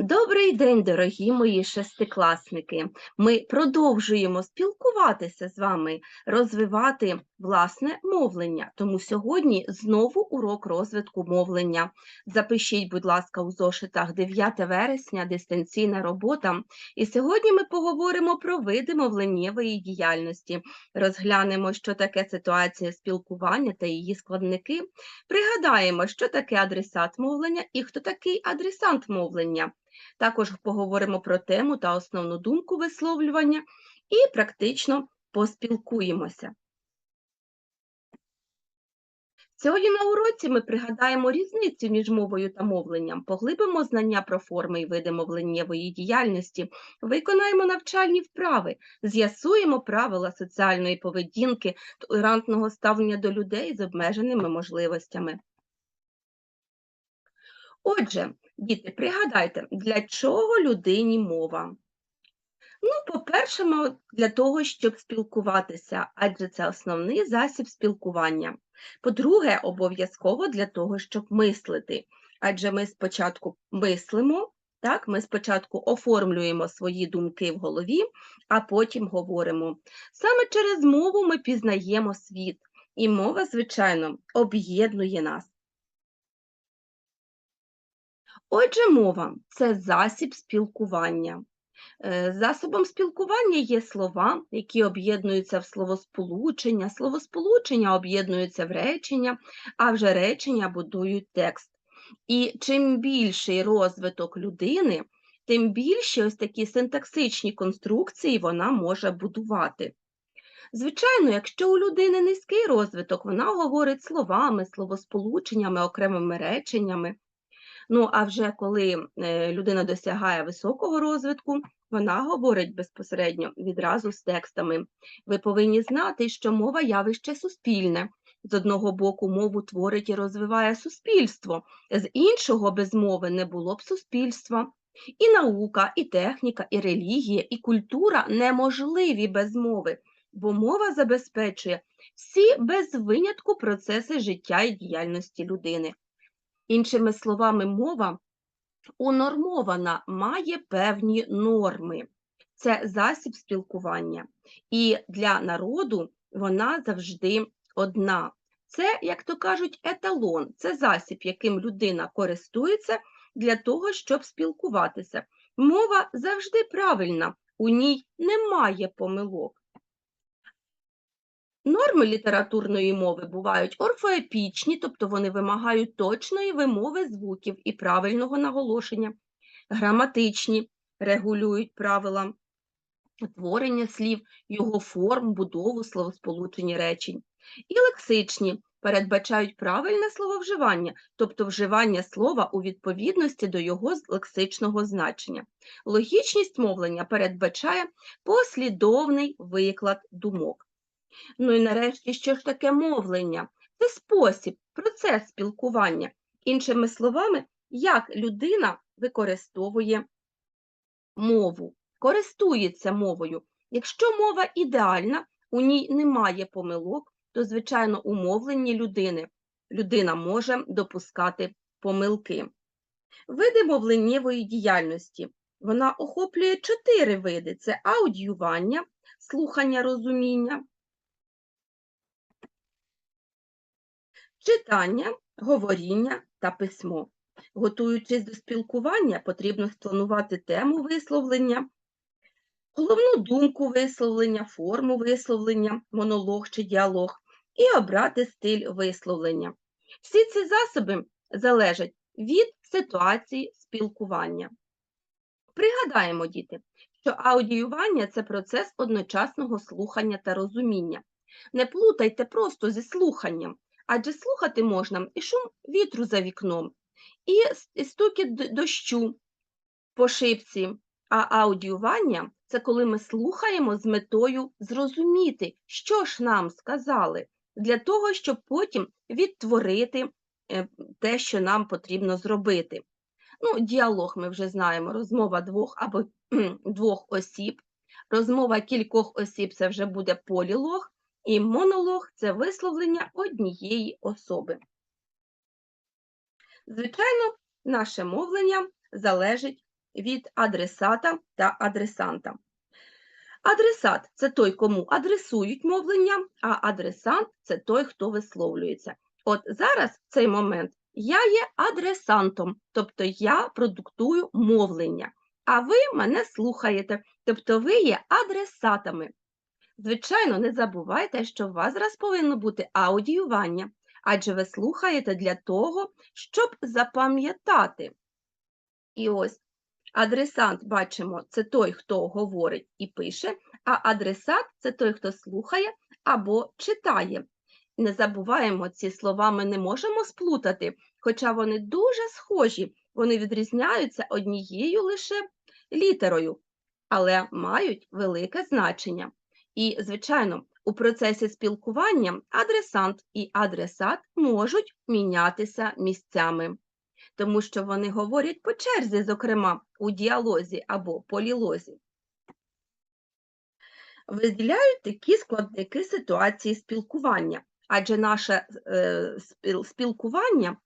Добрий день, дорогі мої шестикласники. Ми продовжуємо спілкуватися з вами, розвивати власне мовлення. Тому сьогодні знову урок розвитку мовлення. Запишіть, будь ласка, у зошитах 9 вересня, дистанційна робота. І сьогодні ми поговоримо про види мовленнєвої діяльності, розглянемо, що таке ситуація спілкування та її складники. Пригадаємо, що таке адресат мовлення і хто такий адресант мовлення. Також поговоримо про тему та основну думку висловлювання і практично поспілкуємося. Сьогодні на уроці ми пригадаємо різницю між мовою та мовленням, поглибимо знання про форми і види мовленнєвої діяльності, виконаємо навчальні вправи, з'ясуємо правила соціальної поведінки, толерантного ставлення до людей з обмеженими можливостями. Отже, діти, пригадайте, для чого людині мова? Ну, по-перше, для того, щоб спілкуватися, адже це основний засіб спілкування. По-друге, обов'язково для того, щоб мислити, адже ми спочатку мислимо, так, ми спочатку оформлюємо свої думки в голові, а потім говоримо. Саме через мову ми пізнаємо світ, і мова, звичайно, об'єднує нас. Отже, мова це засіб спілкування. Е, засобом спілкування є слова, які об'єднуються в словосполучення, словосполучення об'єднуються в речення, а вже речення будують текст. І чим більший розвиток людини, тим більше ось такі синтаксичні конструкції вона може будувати. Звичайно, якщо у людини низький розвиток, вона говорить словами, словосполученнями, окремими реченнями. Ну, а вже коли е, людина досягає високого розвитку, вона говорить безпосередньо відразу з текстами. Ви повинні знати, що мова явище суспільне. З одного боку, мову творить і розвиває суспільство, з іншого без мови не було б суспільства. І наука, і техніка, і релігія, і культура неможливі без мови, бо мова забезпечує всі без винятку процеси життя і діяльності людини. Іншими словами, мова унормована, має певні норми. Це засіб спілкування. І для народу вона завжди одна. Це, як то кажуть, еталон, це засіб, яким людина користується для того, щоб спілкуватися. Мова завжди правильна, у ній немає помилок. Норми літературної мови бувають орфоепічні, тобто вони вимагають точної вимови звуків і правильного наголошення, граматичні регулюють правила творення слів, його форм, будову, словосполучення речень, і лексичні передбачають правильне слововживання, тобто вживання слова у відповідності до його лексичного значення. Логічність мовлення передбачає послідовний виклад думок. Ну і нарешті, що ж таке мовлення? Це спосіб, процес спілкування. Іншими словами, як людина використовує мову, користується мовою. Якщо мова ідеальна, у ній немає помилок, то, звичайно, у мовленні людини людина може допускати помилки. Види мовленнєвої діяльності. Вона охоплює чотири види: це аудіювання, слухання розуміння, читання, говоріння та письмо. Готуючись до спілкування, потрібно спланувати тему висловлення, головну думку висловлення, форму висловлення, монолог чи діалог і обрати стиль висловлення. Всі ці засоби залежать від ситуації спілкування. Пригадаємо, діти, що аудіювання це процес одночасного слухання та розуміння. Не плутайте просто зі слуханням адже слухати можна і шум вітру за вікном, і стукіт дощу по шипці, а аудіювання це коли ми слухаємо з метою зрозуміти, що ж нам сказали, для того, щоб потім відтворити е, те, що нам потрібно зробити. Ну, Діалог ми вже знаємо, розмова двох або двох осіб. Розмова кількох осіб це вже буде полілог, і монолог це висловлення однієї особи. Звичайно, наше мовлення залежить від адресата та адресанта. Адресат це той, кому адресують мовлення, а адресант це той, хто висловлюється. От зараз в цей момент я є адресантом, тобто я продуктую мовлення, а ви мене слухаєте, тобто ви є адресатами. Звичайно, не забувайте, що у вас зараз повинно бути аудіювання, адже ви слухаєте для того, щоб запам'ятати. І ось адресант, бачимо, це той, хто говорить і пише, а адресат це той, хто слухає або читає. Не забуваємо, ці слова ми не можемо сплутати, хоча вони дуже схожі, вони відрізняються однією лише літерою, але мають велике значення. І, звичайно, у процесі спілкування адресант і адресат можуть мінятися місцями, тому що вони говорять по черзі, зокрема, у діалозі або полілозі. Виділяють такі складники ситуації спілкування, адже наше е, спілкування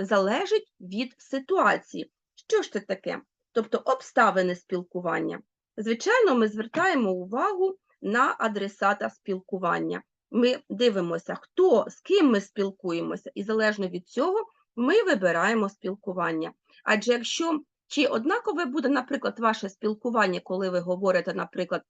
залежить від ситуації. Що ж це таке? Тобто обставини спілкування. Звичайно, ми звертаємо увагу на адресата спілкування. Ми дивимося, хто з ким ми спілкуємося, і залежно від цього ми вибираємо спілкування. Адже якщо чи однакове буде, наприклад, ваше спілкування, коли ви говорите, наприклад,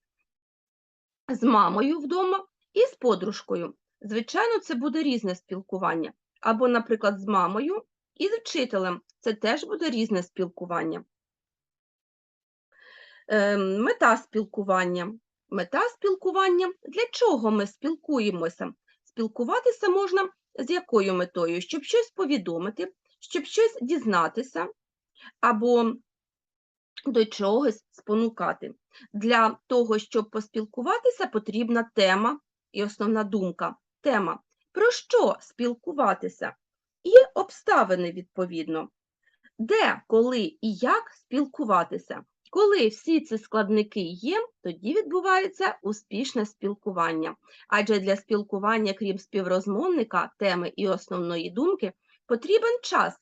з мамою вдома і з подружкою. Звичайно, це буде різне спілкування. Або, наприклад, з мамою і з вчителем. Це теж буде різне спілкування. Ем, Мета спілкування. Мета спілкування. Для чого ми спілкуємося? Спілкуватися можна з якою метою? Щоб щось повідомити, щоб щось дізнатися, або до чогось спонукати. Для того, щоб поспілкуватися, потрібна тема і основна думка. Тема. Про що спілкуватися? І обставини відповідно. Де, коли і як спілкуватися? Коли всі ці складники є, тоді відбувається успішне спілкування. Адже для спілкування, крім співрозмовника, теми і основної думки, потрібен час,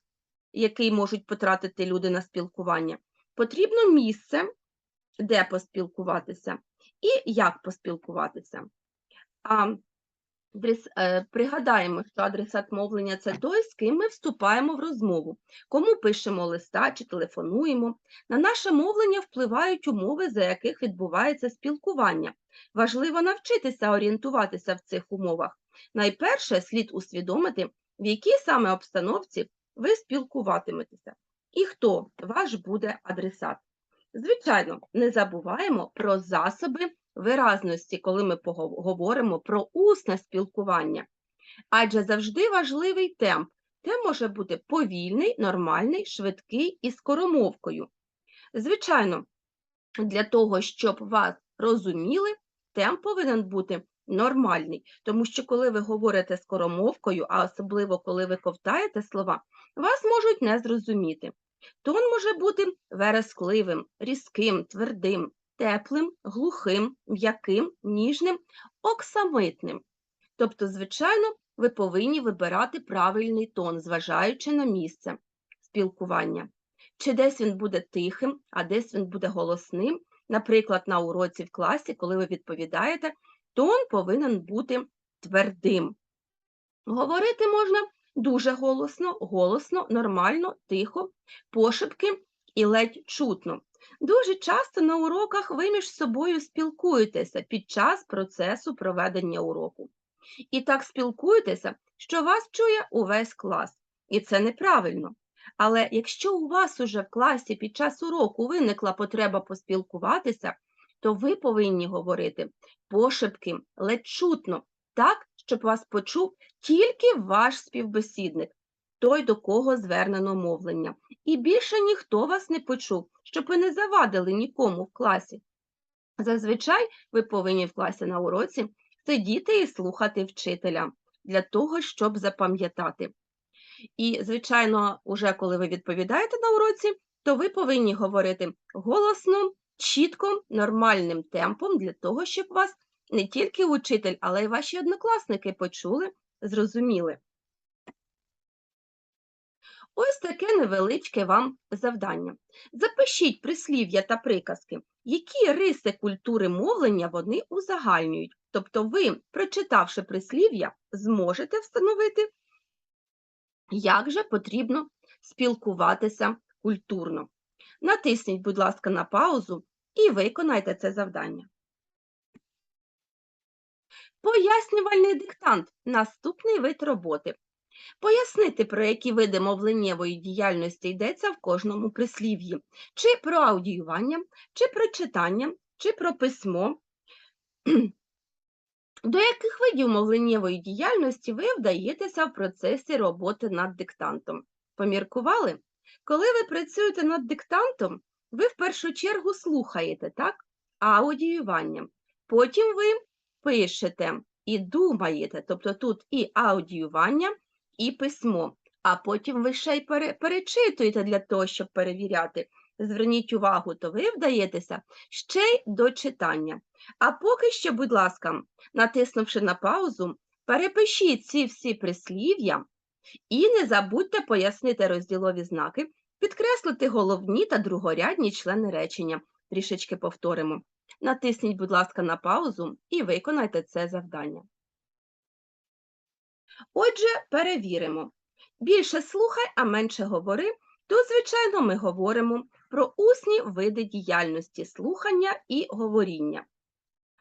який можуть потратити люди на спілкування. Потрібно місце, де поспілкуватися, і як поспілкуватися. А дрес- е, пригадаємо, що адресат мовлення це той, з ким ми вступаємо в розмову, кому пишемо листа чи телефонуємо. На наше мовлення впливають умови, за яких відбувається спілкування. Важливо навчитися орієнтуватися в цих умовах. Найперше слід усвідомити, в якій саме обстановці ви спілкуватиметеся і хто ваш буде адресат. Звичайно, не забуваємо про засоби виразності, коли ми говоримо про усне спілкування. Адже завжди важливий темп. Темп може бути повільний, нормальний, швидкий і скоромовкою. Звичайно, для того, щоб вас розуміли, темп повинен бути нормальний, тому що коли ви говорите скоромовкою, а особливо коли ви ковтаєте слова, вас можуть не зрозуміти. Тон може бути верескливим, різким, твердим, теплим, глухим, м'яким, ніжним, оксамитним. Тобто, звичайно, ви повинні вибирати правильний тон, зважаючи на місце спілкування. Чи десь він буде тихим, а десь він буде голосним. Наприклад, на уроці в класі, коли ви відповідаєте, тон повинен бути твердим. Говорити можна дуже голосно, голосно, нормально, тихо, пошепки і ледь чутно. Дуже часто на уроках ви між собою спілкуєтеся під час процесу проведення уроку. І так спілкуєтеся, що вас чує увесь клас. І це неправильно. Але якщо у вас уже в класі під час уроку виникла потреба поспілкуватися, то ви повинні говорити пошепки, ледь чутно, так, щоб вас почув тільки ваш співбесідник, той, до кого звернено мовлення. І більше ніхто вас не почув, щоб ви не завадили нікому в класі. Зазвичай ви повинні в класі на уроці сидіти і слухати вчителя для того, щоб запам'ятати. І, звичайно, уже коли ви відповідаєте на уроці, то ви повинні говорити голосно, чітко, нормальним темпом для того, щоб вас не тільки учитель, але й ваші однокласники почули, зрозуміли. Ось таке невеличке вам завдання. Запишіть прислів'я та приказки, які риси культури мовлення вони узагальнюють. Тобто ви, прочитавши прислів'я, зможете встановити, як же потрібно спілкуватися культурно. Натисніть, будь ласка, на паузу і виконайте це завдання. Пояснювальний диктант наступний вид роботи. Пояснити, про які види мовленнєвої діяльності йдеться в кожному прислів'ї, чи про аудіювання, чи про читання, чи про письмо. До яких видів мовленнєвої діяльності ви вдаєтеся в процесі роботи над диктантом? Поміркували? Коли ви працюєте над диктантом, ви в першу чергу слухаєте, так? Аудіюванням. Потім ви пишете і думаєте, тобто тут і аудіювання, і письмо, а потім ви ще й пере- перечитуєте для того, щоб перевіряти. Зверніть увагу, то ви вдаєтеся ще й до читання. А поки що, будь ласка, натиснувши на паузу, перепишіть ці всі прислів'я і не забудьте пояснити розділові знаки, підкреслити головні та другорядні члени речення. Трішечки повторимо. Натисніть, будь ласка, на паузу і виконайте це завдання. Отже, перевіримо. Більше слухай, а менше говори, то, звичайно, ми говоримо про усні види діяльності слухання і говоріння,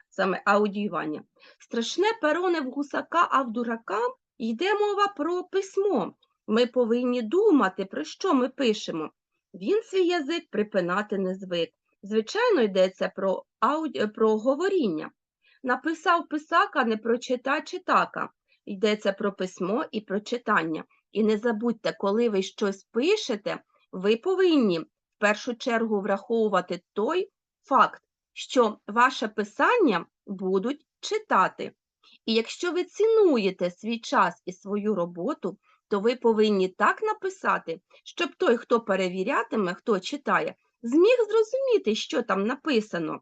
саме аудіювання. Страшне перо не в гусака, а в дурака йде мова про письмо. Ми повинні думати, про що ми пишемо. Він свій язик припинати не звик. Звичайно, йдеться про, ауді... про говоріння. Написав писака, не прочита читака. Йдеться про письмо і про читання. І не забудьте, коли ви щось пишете, ви повинні в першу чергу враховувати той факт, що ваше писання будуть читати. І якщо ви цінуєте свій час і свою роботу, то ви повинні так написати, щоб той, хто перевірятиме, хто читає, зміг зрозуміти, що там написано.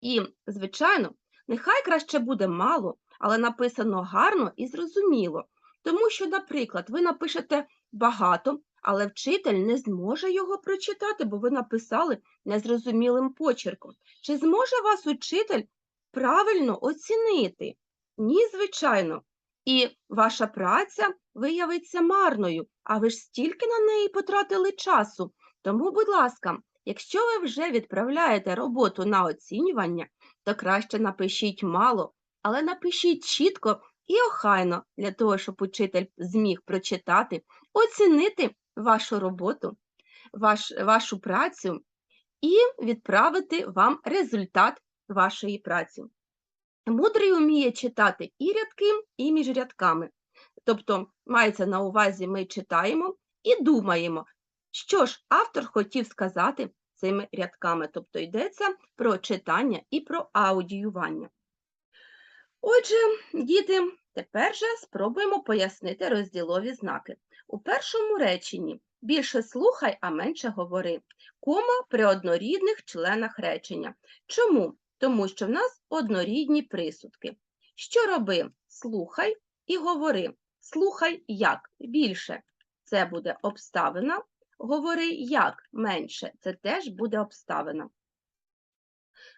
І, звичайно, нехай краще буде мало, але написано гарно і зрозуміло. Тому що, наприклад, ви напишете багато, але вчитель не зможе його прочитати, бо ви написали незрозумілим почерком. Чи зможе вас учитель правильно оцінити? Ні, звичайно. І ваша праця виявиться марною, а ви ж стільки на неї потратили часу. Тому, будь ласка, якщо ви вже відправляєте роботу на оцінювання, то краще напишіть мало, але напишіть чітко і охайно для того, щоб учитель зміг прочитати, оцінити вашу роботу, ваш, вашу працю і відправити вам результат вашої праці. Мудрий вміє читати і рядки, і між рядками. Тобто, мається на увазі, ми читаємо і думаємо, що ж автор хотів сказати цими рядками. Тобто йдеться про читання і про аудіювання. Отже, діти, тепер же спробуємо пояснити розділові знаки. У першому реченні більше слухай, а менше говори. Кома при однорідних членах речення. Чому? Тому що в нас однорідні присудки. Що роби? Слухай і говори. Слухай як більше. Це буде обставина. Говори як менше. Це теж буде обставина.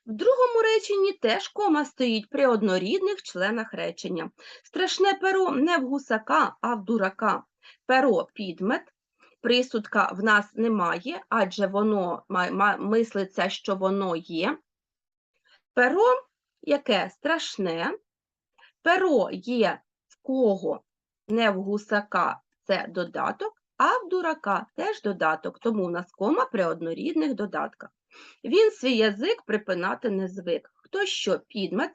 В другому реченні теж кома стоїть при однорідних членах речення. Страшне перо не в гусака, а в дурака. Перо підмет. Присудка в нас немає, адже воно мислиться, що воно є. Перо яке страшне. Перо є в кого не в гусака це додаток, а в дурака теж додаток, тому у нас кома при однорідних додатках. Він свій язик припинати не звик. Хто що підмет?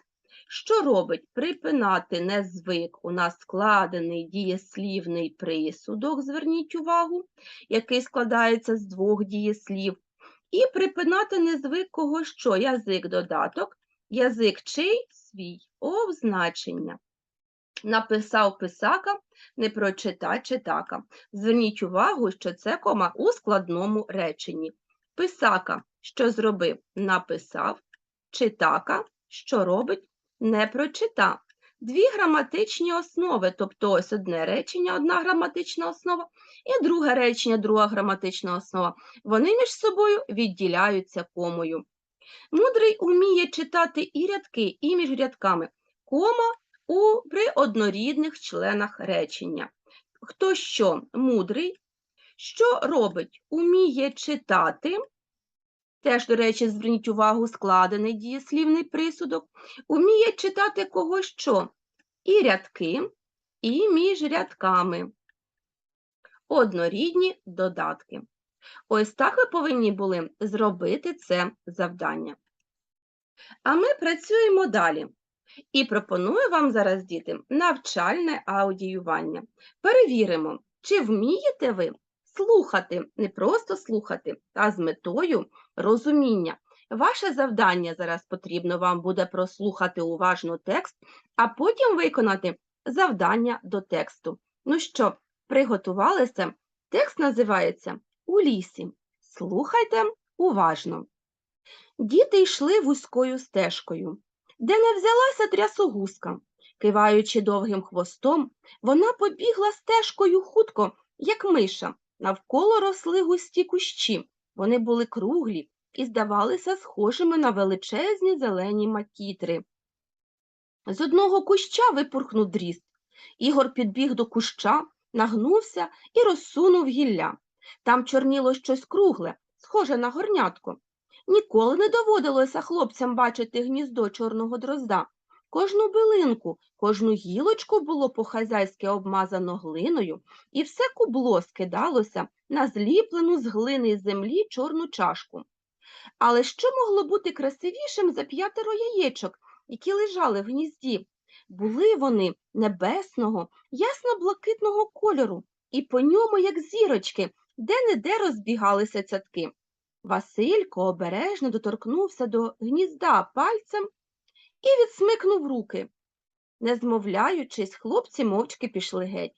Що робить? Припинати не звик. У нас складений дієслівний присудок, зверніть увагу, який складається з двох дієслів. І припинати не звик кого що? Язик додаток, язик чий свій обзначення. Написав писака, не прочита читака. Зверніть увагу, що це кома у складному реченні. Писака, що зробив, написав, читака, що робить, не прочитав. дві граматичні основи, тобто ось одне речення, одна граматична основа, і друге речення, друга граматична основа. Вони між собою відділяються комою. Мудрий уміє читати і рядки, і між рядками, кома у при однорідних членах речення. Хто що мудрий, що робить? Уміє читати. Теж, до речі, зверніть увагу, складений дієслівний присудок. Уміє читати кого що? І рядки, і між рядками. Однорідні додатки. Ось так ви повинні були зробити це завдання. А ми працюємо далі. І пропоную вам зараз, діти, навчальне аудіювання. Перевіримо, чи вмієте ви слухати, не просто слухати, а з метою розуміння. Ваше завдання зараз потрібно вам буде прослухати уважно текст, а потім виконати завдання до тексту. Ну що, приготувалися? Текст називається У лісі. Слухайте уважно. Діти йшли вузькою стежкою, де не взялася трясогузка. Киваючи довгим хвостом, вона побігла стежкою хутко, як миша. Навколо росли густі кущі. Вони були круглі і здавалися схожими на величезні зелені макітри. З одного куща випурхнув дріст. Ігор підбіг до куща, нагнувся і розсунув гілля. Там чорніло щось кругле, схоже на горнятко. Ніколи не доводилося хлопцям бачити гніздо чорного дрозда. Кожну билинку, кожну гілочку було по-хазяйськи обмазано глиною, і все кубло скидалося на зліплену з глини землі чорну чашку. Але що могло бути красивішим за п'ятеро яєчок, які лежали в гнізді? Були вони небесного, ясно-блакитного кольору, і по ньому, як зірочки, де-не-де розбігалися цятки. Василько обережно доторкнувся до гнізда пальцем і відсмикнув руки. Не змовляючись, хлопці мовчки пішли геть.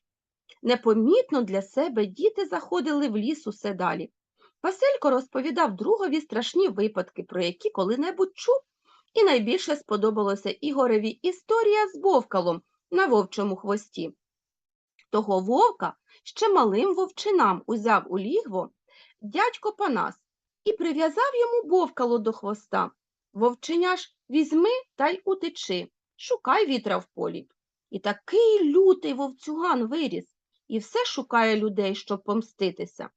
Непомітно для себе діти заходили в ліс усе далі. Василько розповідав другові страшні випадки, про які коли-небудь чув, і найбільше сподобалося Ігореві історія з вовкалом на вовчому хвості. Того вовка ще малим вовчинам узяв у лігво дядько Панас і прив'язав йому вовкало до хвоста. Вовченя ж візьми та й утечи, шукай вітра в полі. І такий лютий вовцюган виріс, і все шукає людей, щоб помститися.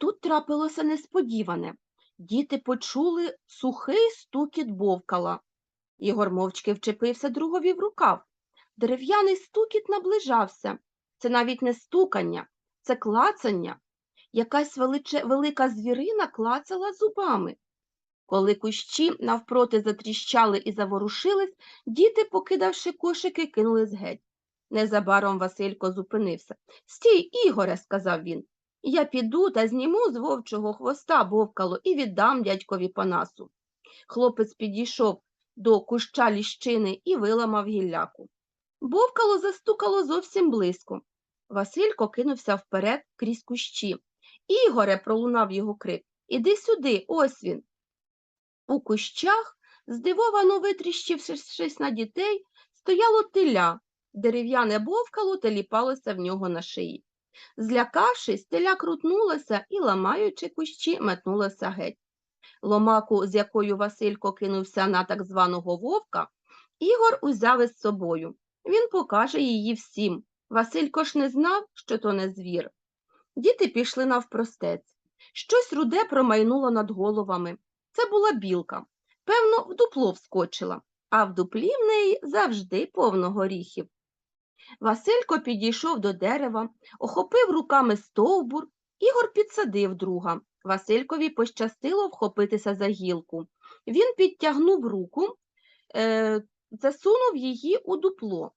Тут трапилося несподіване. Діти почули сухий стукіт вовкала. Ігор мовчки вчепився другові в рукав. Дерев'яний стукіт наближався. Це навіть не стукання, це клацання. Якась величе, велика звірина клацала зубами. Коли кущі навпроти затріщали і заворушились, діти, покидавши кошики, кинулись геть. Незабаром Василько зупинився. Стій, Ігоре, сказав він. Я піду та зніму з вовчого хвоста вовкало і віддам дядькові Панасу. Хлопець підійшов до куща ліщини і виламав гілляку. Бовкало застукало зовсім близько. Василько кинувся вперед крізь кущі. Ігоре, пролунав його крик. Іди сюди, ось він. У кущах, здивовано витріщившись на дітей, стояло теля, дерев'яне бовкало теліпалося в нього на шиї. Злякавшись, теля крутнулася і, ламаючи кущі, метнулася геть. Ломаку, з якою Василько кинувся на так званого вовка, Ігор узяв із собою. Він покаже її всім. Василько ж не знав, що то не звір. Діти пішли навпростець. Щось руде промайнуло над головами. Це була білка. Певно, в дупло вскочила, а в дуплі в неї завжди повно горіхів. Василько підійшов до дерева, охопив руками стовбур, Ігор підсадив друга. Василькові пощастило вхопитися за гілку. Він підтягнув руку, е, засунув її у дупло.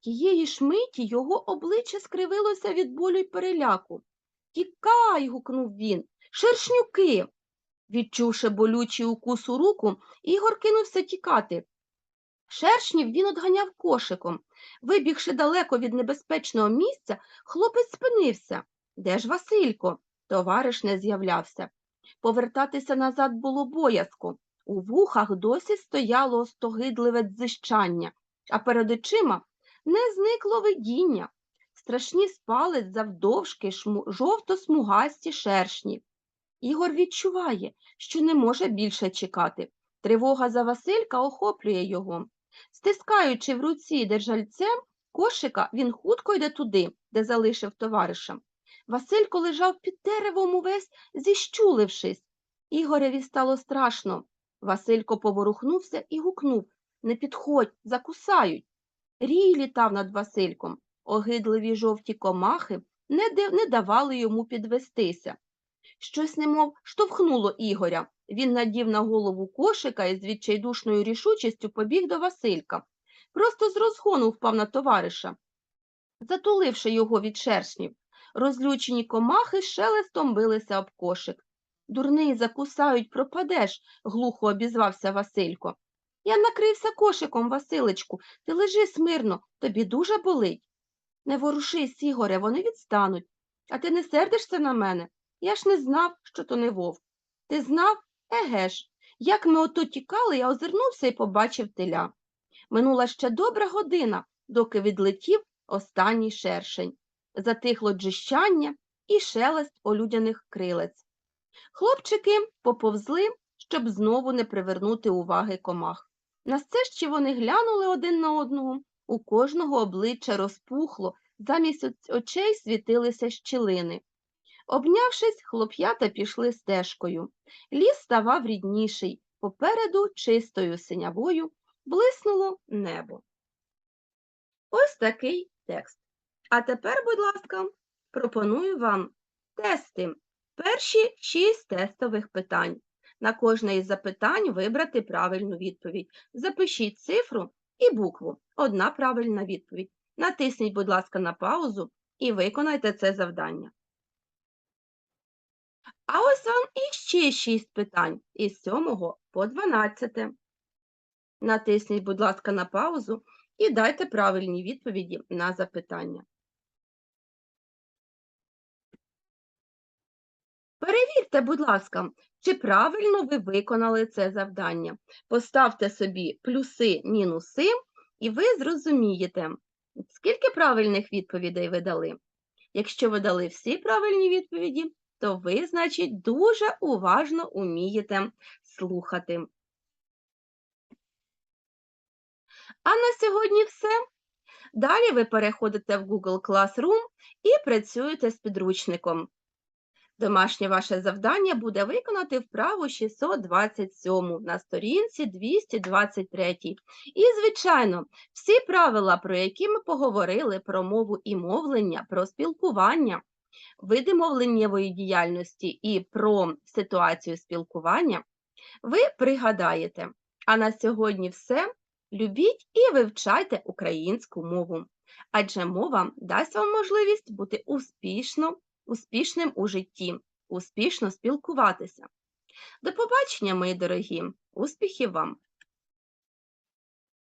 Тієї ж миті його обличчя скривилося від болю й переляку. Тікай. гукнув він. Шершнюки. Відчувши болючий укус у руку, Ігор кинувся тікати. Шершнів він одганяв кошиком. Вибігши далеко від небезпечного місця, хлопець спинився. Де ж Василько? Товариш не з'являвся. Повертатися назад було боязко. У вухах досі стояло остогидливе дзищання. а перед очима не зникло видіння, страшні спалець завдовжки жовто-смугасті шершні. Ігор відчуває, що не може більше чекати. Тривога за Василька охоплює його. Стискаючи в руці держальцем кошика, він хутко йде туди, де залишив товариша. Василько лежав під деревом увесь, зіщулившись. Ігореві стало страшно. Василько поворухнувся і гукнув Не підходь, закусають. Рій літав над Васильком. Огидливі жовті комахи не, давали йому підвестися. Щось немов штовхнуло Ігоря. Він надів на голову кошика і з відчайдушною рішучістю побіг до Василька. Просто з розгону впав на товариша, затуливши його від шершнів. Розлючені комахи шелестом билися об кошик. Дурний, закусають, пропадеш, глухо обізвався Василько. Я накрився кошиком, Василечку, ти лежи смирно, тобі дуже болить. Не ворушись, Ігоре, вони відстануть. А ти не сердишся на мене? Я ж не знав, що то не вовк. Ти знав? Еге ж. Як ми ото тікали, я озирнувся і побачив теля. Минула ще добра година, доки відлетів останній шершень. Затихло джищання і шелест олюдяних крилець. Хлопчики поповзли, щоб знову не привернути уваги комах. На ще вони глянули один на одного. У кожного обличчя розпухло, замість очей світилися щілини. Обнявшись, хлоп'ята пішли стежкою. Ліс ставав рідніший, попереду чистою синявою блиснуло небо. Ось такий текст. А тепер, будь ласка, пропоную вам тести. Перші шість тестових питань. На кожне із запитань вибрати правильну відповідь. Запишіть цифру і букву. Одна правильна відповідь. Натисніть, будь ласка, на паузу і виконайте це завдання. А ось вам іще шість питань із 7 по 12. Натисніть, будь ласка, на паузу і дайте правильні відповіді на запитання. Перевірте, будь ласка, чи правильно ви виконали це завдання. Поставте собі плюси, мінуси, і ви зрозумієте, скільки правильних відповідей ви дали. Якщо ви дали всі правильні відповіді, то ви, значить, дуже уважно умієте слухати. А на сьогодні все. Далі ви переходите в Google Classroom і працюєте з підручником. Домашнє ваше завдання буде виконати вправу 627 на сторінці 223. І, звичайно, всі правила, про які ми поговорили, про мову і мовлення, про спілкування, види мовленнєвої діяльності і про ситуацію спілкування, ви пригадаєте. А на сьогодні все. Любіть і вивчайте українську мову, адже мова дасть вам можливість бути успішно, успішним у житті, успішно спілкуватися. До побачення, мої дорогі! Успіхів вам!